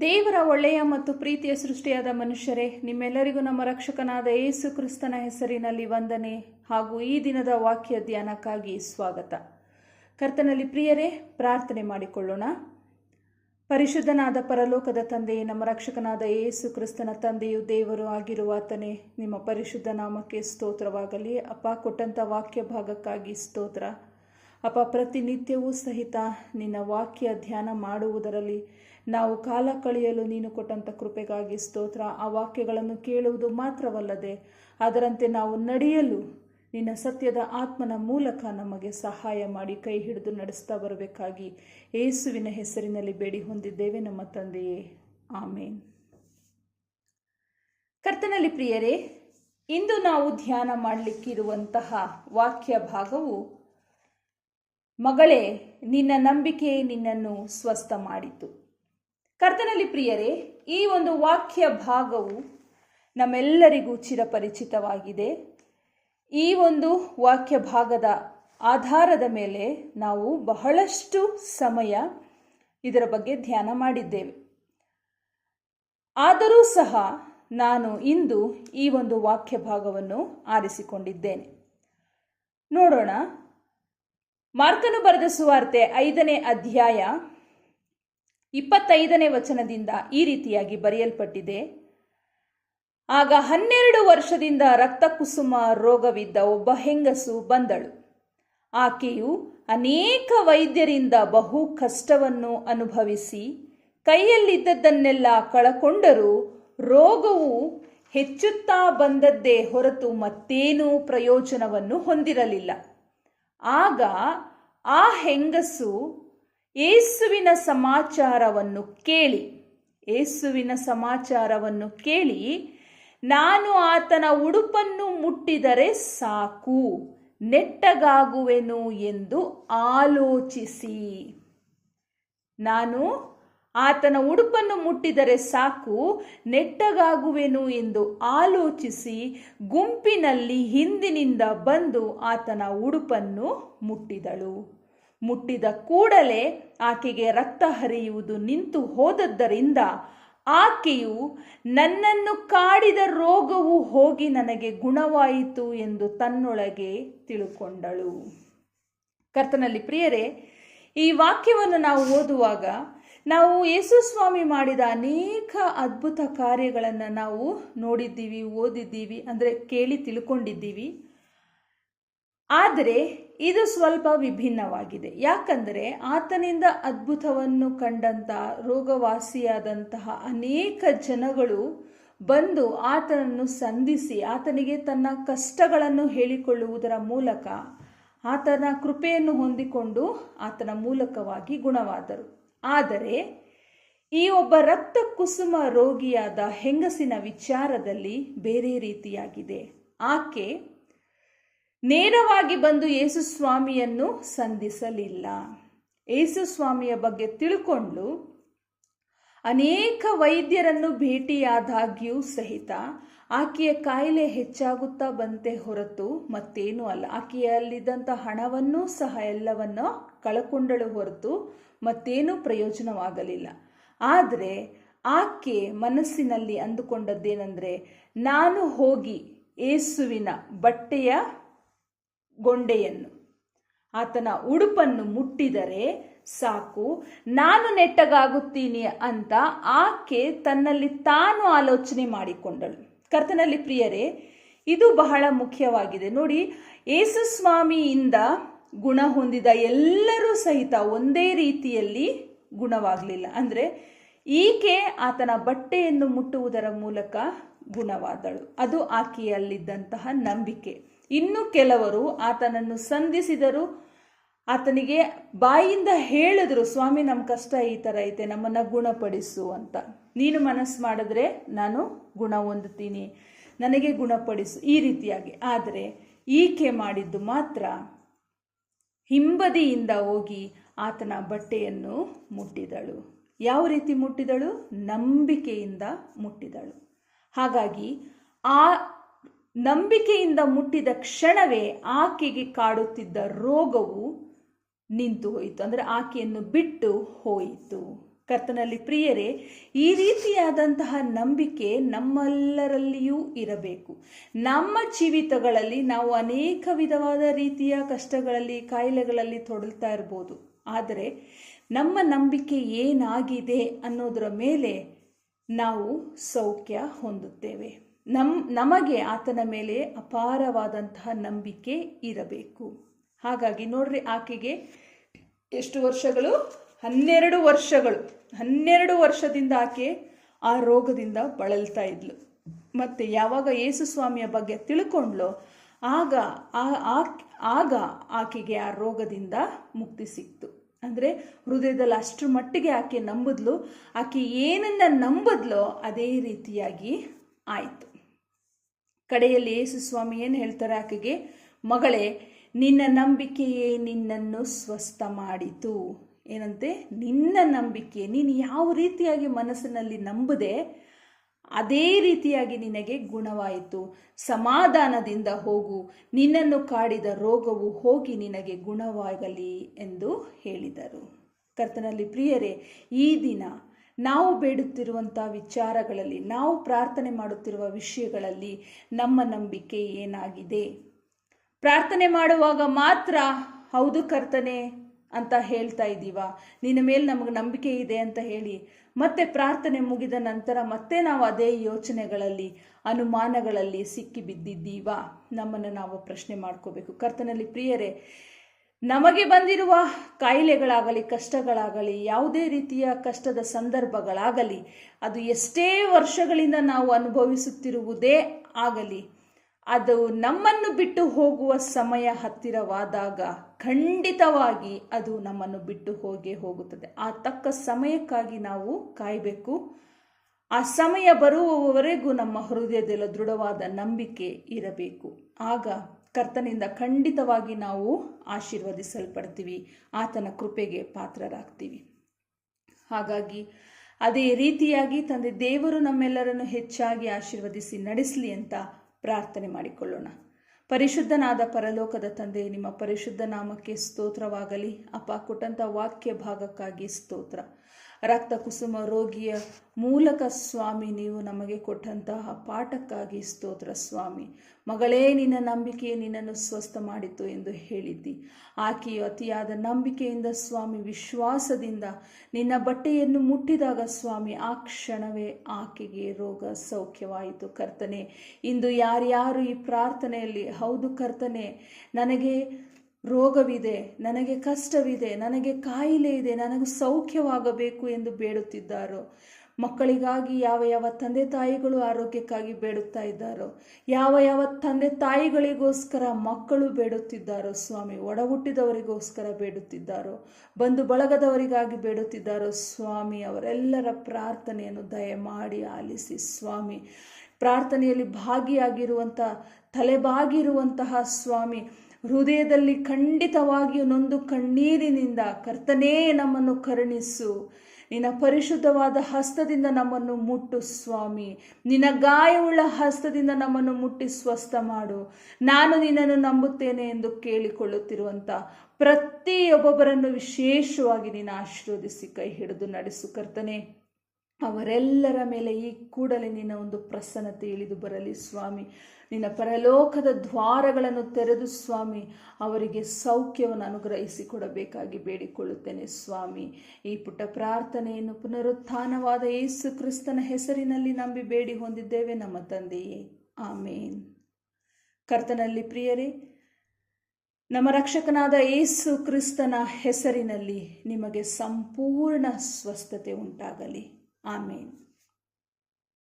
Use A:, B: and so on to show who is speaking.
A: ದೇವರ ಒಳ್ಳೆಯ ಮತ್ತು ಪ್ರೀತಿಯ ಸೃಷ್ಟಿಯಾದ ಮನುಷ್ಯರೇ, ನಿಮ್ಮೆಲ್ಲರಿಗೂ ನಮ್ಮ ರಕ್ಷಕನಾದ ಯೇಸು ಕ್ರಿಸ್ತನ ಹೆಸರಿನಲ್ಲಿ ವಂದನೆ ಹಾಗೂ ಈ ದಿನದ ವಾಕ್ಯ ಧ್ಯಾನಕ್ಕಾಗಿ ಸ್ವಾಗತ. ಕರ್ತನಲ್ಲಿ ಪ್ರಿಯರೇ, ಪ್ರಾರ್ಥನೆ ಮಾಡಿಕೊಳ್ಳೋಣ. ಪರಿಶುದ್ಧನಾದ ಪರಲೋಕದ ತಂದೆಯೇ, ನಮ್ಮ ರಕ್ಷಕನಾದ ಯೇಸು ಕ್ರಿಸ್ತನ ತಂದೆಯು ದೇವರು ಆಗಿರುವ ಆತನೇ, ನಿಮ್ಮ ಪರಿಶುದ್ಧ ನಾಮಕ್ಕೆ ಸ್ತೋತ್ರವಾಗಲಿ. ಅಪ್ಪ, ಕೊಟ್ಟಂಥ ವಾಕ್ಯ ಭಾಗಕ್ಕಾಗಿ ಸ್ತೋತ್ರ. ಅಪ್ಪ, ಪ್ರತಿನಿತ್ಯವೂ ಸಹಿತ ನಿನ್ನ ವಾಕ್ಯ ಧ್ಯಾನ ಮಾಡುವುದರಲ್ಲಿ ನಾವು ಕಾಲ ಕಳೆಯಲು ನೀನು ಕೊಟ್ಟಂಥ ಕೃಪೆಗಾಗಿ ಸ್ತೋತ್ರ. ಆ ವಾಕ್ಯಗಳನ್ನು ಕೇಳುವುದು ಮಾತ್ರವಲ್ಲದೆ ಅದರಂತೆ ನಾವು ನಡೆಯಲು ನಿನ್ನ ಸತ್ಯದ ಆತ್ಮನ ಮೂಲಕ ನಮಗೆ ಸಹಾಯ ಮಾಡಿ ಕೈ ಹಿಡಿದು ನಡೆಸ್ತಾ ಬರಬೇಕಾಗಿ ಏಸುವಿನ ಹೆಸರಿನಲ್ಲಿ ಬೇಡಿ ಹೊಂದಿದ್ದೇವೆ ನಮ್ಮ ತಂದೆಯೇ. ಆಮೇನ್. ಕರ್ತನಲ್ಲಿ ಪ್ರಿಯರೇ, ಇಂದು ನಾವು ಧ್ಯಾನ ಮಾಡಲಿಕ್ಕಿರುವಂತಹ ವಾಕ್ಯ ಭಾಗವು ಮಗಳೇ, ನಿನ್ನ ನಂಬಿಕೆ ನಿನ್ನನ್ನು ಸ್ವಸ್ಥ ಮಾಡಿತು. ಕರ್ತನಲ್ಲಿ ಪ್ರಿಯರೇ, ಈ ಒಂದು ವಾಕ್ಯ ಭಾಗವು ನಮ್ಮೆಲ್ಲರಿಗೂ ಚಿರಪರಿಚಿತವಾಗಿದೆ. ಈ ಒಂದು ವಾಕ್ಯ ಭಾಗದ ಆಧಾರದ ಮೇಲೆ ನಾವು ಬಹಳಷ್ಟು ಸಮಯ ಇದರ ಬಗ್ಗೆ ಧ್ಯಾನ ಮಾಡಿದ್ದೇವೆ. ಆದರೂ ಸಹ ನಾನು ಇಂದು ಈ ಒಂದು ವಾಕ್ಯ ಭಾಗವನ್ನು ಆರಿಸಿಕೊಂಡಿದ್ದೇನೆ. ನೋಡೋಣ. ಮಾರ್ಕನು ಬರೆದ ಸುವಾರ್ತೆ ಐದನೇ ಅಧ್ಯಾಯ ಇಪ್ಪತ್ತೈದನೇ ವಚನದಿಂದ ಈ ರೀತಿಯಾಗಿ ಬರೆಯಲ್ಪಟ್ಟಿದೆ. ಆಗ ಹನ್ನೆರಡು ವರ್ಷದಿಂದ ರಕ್ತಕುಸುಮ ರೋಗವಿದ್ದ ಒಬ್ಬ ಹೆಂಗಸು ಬಂದಳು. ಆಕೆಯು ಅನೇಕ ವೈದ್ಯರಿಂದ ಬಹು ಕಷ್ಟವನ್ನು ಅನುಭವಿಸಿ, ಕೈಯಲ್ಲಿದ್ದದ್ದನ್ನೆಲ್ಲ ಕಳಕೊಂಡರೂ ರೋಗವು ಹೆಚ್ಚುತ್ತಾ ಬಂದದ್ದೇ ಹೊರತು ಮತ್ತೇನೂ ಪ್ರಯೋಜನವನ್ನು ಹೊಂದಿರಲಿಲ್ಲ. ಆಗ ಆ ಹೆಂಗಸು ಏಸುವಿನ ಸಮಾಚಾರವನ್ನು ಕೇಳಿ, ಏಸುವಿನ ಸಮಾಚಾರವನ್ನು ಕೇಳಿ, ನಾನು ಆತನ ಉಡುಪನ್ನು ಮುಟ್ಟಿದರೆ ಸಾಕು, ನೆಟ್ಟಗಾಗುವೆನು ಎಂದು ಆಲೋಚಿಸಿ. ನಾನು ಆತನ ಉಡುಪನ್ನು ಮುಟ್ಟಿದರೆ ಸಾಕು, ನೆಟ್ಟಗಾಗುವೆನು ಎಂದು ಆಲೋಚಿಸಿ, ಗುಂಪಿನಲ್ಲಿ ಹಿಂದಿನಿಂದ ಬಂದು ಆತನ ಉಡುಪನ್ನು ಮುಟ್ಟಿದಳು. ಮುಟ್ಟಿದ ಕೂಡಲೇ ಆಕೆಗೆ ರಕ್ತ ಹರಿಯುವುದು ನಿಂತು ಹೋದದ್ದರಿಂದ ಆಕೆಯು, ನನ್ನನ್ನು ಕಾಡಿದ ರೋಗವು ಹೋಗಿ ನನಗೆ ಗುಣವಾಯಿತು ಎಂದು ತನ್ನೊಳಗೆ ತಿಳುಕೊಂಡಳು. ಕರ್ತನಲ್ಲಿ ಪ್ರಿಯರೇ, ಈ ವಾಕ್ಯವನ್ನು ನಾವು ಓದುವಾಗ ನಾವು ಯೇಸುಸ್ವಾಮಿ ಮಾಡಿದ ಅನೇಕ ಅದ್ಭುತ ಕಾರ್ಯಗಳನ್ನು ನಾವು ನೋಡಿದ್ದೀವಿ, ಓದಿದ್ದೀವಿ, ಅಂದರೆ ಕೇಳಿ ತಿಳ್ಕೊಂಡಿದ್ದೀವಿ. ಆದರೆ ಇದು ಸ್ವಲ್ಪ ವಿಭಿನ್ನವಾಗಿದೆ. ಯಾಕಂದರೆ ಆತನಿಂದ ಅದ್ಭುತವನ್ನು ಕಂಡಂಥ ರೋಗವಾಸಿಯಾದಂತಹ ಅನೇಕ ಜನಗಳು ಬಂದು ಆತನನ್ನು ಸಂಧಿಸಿ ಆತನಿಗೆ ತನ್ನ ಕಷ್ಟಗಳನ್ನು ಹೇಳಿಕೊಳ್ಳುವುದರ ಮೂಲಕ ಆತನ ಕೃಪೆಯನ್ನು ಹೊಂದಿಕೊಂಡು ಆತನ ಮೂಲಕವಾಗಿ ಗುಣವಾದರು. ಆದರೆ ಈ ಒಬ್ಬ ರಕ್ತ ಕುಸುಮ ರೋಗಿಯಾದ ಹೆಂಗಸಿನ ವಿಚಾರದಲ್ಲಿ ಬೇರೆ ರೀತಿಯಾಗಿದೆ. ಆಕೆ ನೇರವಾಗಿ ಬಂದು ಯೇಸು ಸ್ವಾಮಿಯನ್ನು ಸಂಧಿಸಲಿಲ್ಲ. ಯೇಸುಸ್ವಾಮಿಯ ಬಗ್ಗೆ ತಿಳ್ಕೊಂಡು ಅನೇಕ ವೈದ್ಯರನ್ನು ಭೇಟಿಯಾದಾಗ್ಯೂ ಸಹಿತ ಆಕೆಯ ಕಾಯಿಲೆ ಹೆಚ್ಚಾಗುತ್ತಾ ಬಂತೆ ಹೊರತು ಮತ್ತೇನೂ ಅಲ್ಲ. ಆಕೆಯಲ್ಲಿದ್ದಂಥ ಹಣವನ್ನೂ ಸಹ ಎಲ್ಲವನ್ನು ಕಳಕೊಂಡಳು ಹೊರತು ಮತ್ತೇನೂ ಪ್ರಯೋಜನವಾಗಲಿಲ್ಲ. ಆದರೆ ಆಕೆ ಮನಸ್ಸಿನಲ್ಲಿ ಅಂದುಕೊಂಡದ್ದೇನೆಂದರೆ, ನಾನು ಹೋಗಿ ಏಸುವಿನ ಬಟ್ಟೆಯ ಗೊಂಡೆಯನ್ನು. ಆತನ ಉಡುಪನ್ನು ಮುಟ್ಟಿದರೆ ಸಾಕು, ನಾನು ನೆಟ್ಟಗಾಗುತ್ತೀನಿ ಅಂತ ಆಕೆ ತನ್ನಲ್ಲಿ ತಾನು ಆಲೋಚನೆ ಮಾಡಿಕೊಂಡಳು. ಕರ್ತನಲ್ಲಿ ಪ್ರಿಯರೇ, ಇದು ಬಹಳ ಮುಖ್ಯವಾಗಿದೆ. ನೋಡಿ ಯೇಸುಸ್ವಾಮಿಯಿಂದ ಗುಣ ಹೊಂದಿದ ಎಲ್ಲರೂ ಸಹಿತ ಒಂದೇ ರೀತಿಯಲ್ಲಿ ಗುಣವಾಗಲಿಲ್ಲ. ಅಂದರೆ ಈಕೆ ಆತನ ಬಟ್ಟೆಯನ್ನು ಮುಟ್ಟುವುದರ ಮೂಲಕ ಗುಣವಾದಳು. ಅದು ಆಕೆಯಲ್ಲಿದ್ದಂತಹ ನಂಬಿಕೆ. ಇನ್ನು ಕೆಲವರು ಆತನನ್ನು ಸಂಧಿಸಿದರು ಆತನಿಗೆ ಬಾಯಿಂದ ಹೇಳಿದ್ರು, ಸ್ವಾಮಿ ನಮ್ಮ ಕಷ್ಟ ಈ ಥರ ಐತೆ, ನಮ್ಮನ್ನು ಗುಣಪಡಿಸು ಅಂತ. ನೀನು ಮನಸ್ಸು ಮಾಡಿದ್ರೆ ನಾನು ಗುಣ ಹೊಂದುತ್ತೀನಿ, ನನಗೆ ಗುಣಪಡಿಸು, ಈ ರೀತಿಯಾಗಿ. ಆದರೆ ಈಕೆ ಮಾಡಿದ್ದು ಮಾತ್ರ ಹಿಂಬದಿಯಿಂದ ಹೋಗಿ ಆತನ ಬಟ್ಟೆಯನ್ನು ಮುಟ್ಟಿದಳು. ಯಾವ ರೀತಿ ಮುಟ್ಟಿದಳು? ನಂಬಿಕೆಯಿಂದ ಮುಟ್ಟಿದಳು. ಹಾಗಾಗಿ ಆ ನಂಬಿಕೆಯಿಂದ ಮುಟ್ಟಿದ ಕ್ಷಣವೇ ಆಕೆಗೆ ಕಾಡುತ್ತಿದ್ದ ರೋಗವು ನಿಂತು ಹೋಯಿತು. ಅಂದರೆ ಆಕೆಯನ್ನು ಬಿಟ್ಟು ಹೋಯಿತು. ಕರ್ತನಲ್ಲಿ ಪ್ರಿಯರೇ, ಈ ರೀತಿಯಾದಂತಹ ನಂಬಿಕೆ ನಮ್ಮೆಲ್ಲರಲ್ಲಿಯೂ ಇರಬೇಕು. ನಮ್ಮ ಜೀವಿತಗಳಲ್ಲಿ ನಾವು ಅನೇಕ ವಿಧವಾದ ರೀತಿಯ ಕಷ್ಟಗಳಲ್ಲಿ, ಕಾಯಿಲೆಗಳಲ್ಲಿ ತೊಡಲ್ತಾ ಇರ್ಬೋದು. ಆದರೆ ನಮ್ಮ ನಂಬಿಕೆ ಏನಾಗಿದೆ ಅನ್ನೋದರ ಮೇಲೆ ನಾವು ಸೌಖ್ಯ ಹೊಂದುತ್ತೇವೆ. ನಮ್, ನಮಗೆ ಆತನ ಮೇಲೆ ಅಪಾರವಾದಂತಹ ನಂಬಿಕೆ ಇರಬೇಕು. ಹಾಗಾಗಿ ನೋಡ್ರಿ ಆಕೆಗೆ ಎಷ್ಟು ವರ್ಷಗಳು? ಹನ್ನೆರಡು ವರ್ಷಗಳು. ಹನ್ನೆರಡು ವರ್ಷದಿಂದ ಆಕೆ ಆ ರೋಗದಿಂದ ಬಳಲ್ತಾ ಇದ್ಲು. ಮತ್ತು ಯಾವಾಗ ಯೇಸು ಸ್ವಾಮಿಯ ಬಗ್ಗೆ ತಿಳ್ಕೊಂಡ್ಲೋ, ಆಗ ಆ- ಆಗ ಆಕೆಗೆ ಆ ರೋಗದಿಂದ ಮುಕ್ತಿ ಸಿಕ್ತು. ಅಂದರೆ ಹೃದಯದಲ್ಲಿ ಅಷ್ಟರ ಮಟ್ಟಿಗೆ ಆಕೆ ನಂಬಿದ್ಲು. ಆಕೆ ಏನನ್ನ ನಂಬಿದ್ಲೋ ಅದೇ ರೀತಿಯಾಗಿ ಆಯಿತು. ಕಡೆಯಲ್ಲಿ ಯೇಸು ಸ್ವಾಮಿ ಏನು ಹೇಳ್ತಾರೆ ಆಕೆಗೆ, ಮಗಳೇ, ನಿನ್ನ ನಂಬಿಕೆಯೇ ನಿನ್ನನ್ನು ಸ್ವಸ್ಥ ಮಾಡಿತು. ಏನಂತೆ? ನಿನ್ನ ನಂಬಿಕೆ, ನೀನು ಯಾವ ರೀತಿಯಾಗಿ ಮನಸ್ಸಿನಲ್ಲಿ ನಂಬದೆ ಅದೇ ರೀತಿಯಾಗಿ ನಿನಗೆ ಗುಣವಾಯಿತು. ಸಮಾಧಾನದಿಂದ ಹೋಗು. ನಿನ್ನನ್ನು ಕಾಡಿದ ರೋಗವು ಹೋಗಿ ನಿನಗೆ ಗುಣವಾಗಲಿ ಎಂದು ಹೇಳಿದರು. ಕರ್ತನಲ್ಲಿ ಪ್ರಿಯರೇ, ಈ ದಿನ ನಾವು ಬೇಡುತ್ತಿರುವಂಥ ವಿಚಾರಗಳಲ್ಲಿ, ನಾವು ಪ್ರಾರ್ಥನೆ ಮಾಡುತ್ತಿರುವ ವಿಷಯಗಳಲ್ಲಿ ನಮ್ಮ ನಂಬಿಕೆ ಏನಾಗಿದೆ? ಪ್ರಾರ್ಥನೆ ಮಾಡುವಾಗ ಮಾತ್ರ ಹೌದು ಕರ್ತನೆ? ಅಂತ ಹೇಳ್ತಾ ಇದ್ದೀವ. ನಿನ್ನ ಮೇಲೆ ನಮಗೆ ನಂಬಿಕೆ ಇದೆ ಅಂತ ಹೇಳಿ. ಮತ್ತೆ ಪ್ರಾರ್ಥನೆ ಮುಗಿದ ನಂತರ ಮತ್ತೆ ನಾವು ಅದೇ ಯೋಚನೆಗಳಲ್ಲಿ, ಅನುಮಾನಗಳಲ್ಲಿ ಸಿಕ್ಕಿ ಬಿದ್ದಿದ್ದೀವ. ನಮ್ಮನ್ನು ನಾವು ಪ್ರಶ್ನೆ ಮಾಡ್ಕೋಬೇಕು. ಕರ್ತನಲ್ಲಿ ಪ್ರಿಯರೇ, ನಮಗೆ ಬಂದಿರುವ ಕಾಯಿಲೆಗಳಾಗಲಿ, ಕಷ್ಟಗಳಾಗಲಿ, ಯಾವುದೇ ರೀತಿಯ ಕಷ್ಟದ ಸಂದರ್ಭಗಳಾಗಲಿ, ಅದು ಎಷ್ಟೇ ವರ್ಷಗಳಿಂದ ನಾವು ಅನುಭವಿಸುತ್ತಿರುವುದೇ ಆಗಲಿ, ಅದು ನಮ್ಮನ್ನು ಬಿಟ್ಟು ಹೋಗುವ ಸಮಯ ಹತ್ತಿರವಾದಾಗ ಖಂಡಿತವಾಗಿ ಅದು ನಮ್ಮನ್ನು ಬಿಟ್ಟು ಹೋಗೇ ಹೋಗುತ್ತದೆ. ಆ ತಕ್ಕ ಸಮಯಕ್ಕಾಗಿ ನಾವು ಕಾಯಬೇಕು. ಆ ಸಮಯ ಬರುವವರೆಗೂ ನಮ್ಮ ಹೃದಯದಲ್ಲಿ ದೃಢವಾದ ನಂಬಿಕೆ ಇರಬೇಕು. ಆಗ ಕರ್ತನಿಂದ ಖಂಡಿತವಾಗಿ ನಾವು ಆಶೀರ್ವದಿಸಲ್ಪಡ್ತೀವಿ. ಆತನ ಕೃಪೆಗೆ ಪಾತ್ರರಾಗ್ತೀವಿ. ಹಾಗಾಗಿ ಅದೇ ರೀತಿಯಾಗಿ ತಂದೆ ದೇವರು ನಮ್ಮೆಲ್ಲರನ್ನು ಹೆಚ್ಚಾಗಿ ಆಶೀರ್ವದಿಸಿ ನಡೆಸಲಿ ಅಂತ ಪ್ರಾರ್ಥನೆ ಮಾಡಿಕೊಳ್ಳೋಣ. ಪರಿಶುದ್ಧನಾದ ಪರಲೋಕದ ತಂದೆ ನಿಮ್ಮ ಪರಿಶುದ್ಧ ನಾಮಕ್ಕೆ ಸ್ತೋತ್ರವಾಗಲಿ. ಅಪ್ಪ ಕೊಟ್ಟಂಥ ವಾಕ್ಯ ಭಾಗಕ್ಕಾಗಿ ಸ್ತೋತ್ರ. ರಕ್ತ ಕುಸುಮ ರೋಗಿಯ ಮೂಲಕ ಸ್ವಾಮಿ, ನೀವು ನಮಗೆ ಕೊಟ್ಟಂತಹ ಪಾಠಕ್ಕಾಗಿ ಸ್ತೋತ್ರ ಸ್ವಾಮಿ. ಮಗಳೇ, ನಿನ್ನ ನಂಬಿಕೆ ನಿನ್ನನ್ನು ಸ್ವಸ್ಥ ಮಾಡಿತು ಎಂದು ಹೇಳಿದ್ದಿ. ಆಕೆಯು ಅತಿಯಾದ ನಂಬಿಕೆಯಿಂದ ಸ್ವಾಮಿ ವಿಶ್ವಾಸದಿಂದ ನಿನ್ನ ಬಟ್ಟೆಯನ್ನು ಮುಟ್ಟಿದಾಗ ಸ್ವಾಮಿ, ಆ ಕ್ಷಣವೇ ಆಕೆಗೆ ರೋಗ ಸೌಖ್ಯವಾಯಿತು. ಕರ್ತನೆ, ಇಂದು ಯಾರ್ಯಾರು ಈ ಪ್ರಾರ್ಥನೆಯಲ್ಲಿ, ಹೌದು ಕರ್ತನೆ, ನನಗೆ ರೋಗವಿದೆ, ನನಗೆ ಕಷ್ಟವಿದೆ, ನನಗೆ ಕಾಯಿಲೆ ಇದೆ, ನನಗೆ ಸೌಖ್ಯವಾಗಬೇಕು ಎಂದು ಬೇಡುತ್ತಿದ್ದಾರೋ? ಮಕ್ಕಳಿಗಾಗಿ ಯಾವ ಯಾವ ತಂದೆ ತಾಯಿಗಳು ಆರೋಗ್ಯಕ್ಕಾಗಿ ಬೇಡುತ್ತಾ ಇದ್ದಾರೋ? ಯಾವ ಯಾವ ತಂದೆ ತಾಯಿಗಳಿಗೋಸ್ಕರ ಮಕ್ಕಳು ಬೇಡುತ್ತಿದ್ದಾರೋ? ಸ್ವಾಮಿ ಒಡ ಹುಟ್ಟಿದವರಿಗೋಸ್ಕರ ಬೇಡುತ್ತಿದ್ದಾರೋ? ಬಂಧು ಬಳಗದವರಿಗಾಗಿ ಬೇಡುತ್ತಿದ್ದಾರೋ? ಸ್ವಾಮಿ, ಅವರೆಲ್ಲರ ಪ್ರಾರ್ಥನೆಯನ್ನು ದಯಮಾಡಿ ಆಲಿಸಿ. ಸ್ವಾಮಿ, ಪ್ರಾರ್ಥನೆಯಲ್ಲಿ ಭಾಗಿಯಾಗಿರುವಂಥ ತಲೆಬಾಗಿರುವಂತಹ ಸ್ವಾಮಿ ಹೃದಯದಲ್ಲಿ ಖಂಡಿತವಾಗಿಯೂ ನೊಂದು ಕಣ್ಣೀರಿನಿಂದ ಕರ್ತನೇ ನಮ್ಮನ್ನು ಕರುಣಿಸು. ನಿನ್ನ ಪರಿಶುದ್ಧವಾದ ಹಸ್ತದಿಂದ ನಮ್ಮನ್ನು ಮುಟ್ಟು ಸ್ವಾಮಿ. ನಿನ್ನ ಗಾಯವುಳ್ಳ ಹಸ್ತದಿಂದ ನಮ್ಮನ್ನು ಮುಟ್ಟಿ ಸ್ವಸ್ಥ ಮಾಡು. ನಾನು ನಿನ್ನನ್ನು ನಂಬುತ್ತೇನೆ ಎಂದು ಕೇಳಿಕೊಳ್ಳುತ್ತಿರುವಂಥ ಪ್ರತಿಯೊಬ್ಬೊಬ್ಬರನ್ನು ವಿಶೇಷವಾಗಿ ನೀನು ಆಶೀರ್ವದಿಸಿ ಕೈ ಹಿಡಿದು ನಡೆಸು ಕರ್ತನೆ. ಅವರೆಲ್ಲರ ಮೇಲೆ ಈ ಕೂಡಲೇ ನಿನ್ನ ಒಂದು ಪ್ರಸನ್ನತೆ ಇಳಿದು ಬರಲಿ ಸ್ವಾಮಿ. ನಿನ್ನ ಪರಲೋಕದ ದ್ವಾರಗಳನ್ನು ತೆರೆದು ಸ್ವಾಮಿ, ಅವರಿಗೆ ಸೌಖ್ಯವನ್ನು ಅನುಗ್ರಹಿಸಿ ಕೊಡಬೇಕಾಗಿ ಬೇಡಿಕೊಳ್ಳುತ್ತೇನೆ ಸ್ವಾಮಿ. ಈ ಪುಟ್ಟ ಪ್ರಾರ್ಥನೆಯನ್ನು ಪುನರುತ್ಥಾನವಾದ ಯೇಸು ಕ್ರಿಸ್ತನ ಹೆಸರಿನಲ್ಲಿ ನಂಬಿ ಬೇಡಿ ಹೊಂದಿದ್ದೇವೆ ನಮ್ಮ ತಂದೆಯೇ. ಆಮೇನ್. ಕರ್ತನಲ್ಲಿ ಪ್ರಿಯರೇ, ನಮ್ಮ ರಕ್ಷಕನಾದ ಯೇಸು ಕ್ರಿಸ್ತನ ಹೆಸರಿನಲ್ಲಿ ನಿಮಗೆ ಸಂಪೂರ್ಣ ಸ್ವಸ್ಥತೆ ಉಂಟಾಗಲಿ. ಆಮೇನ್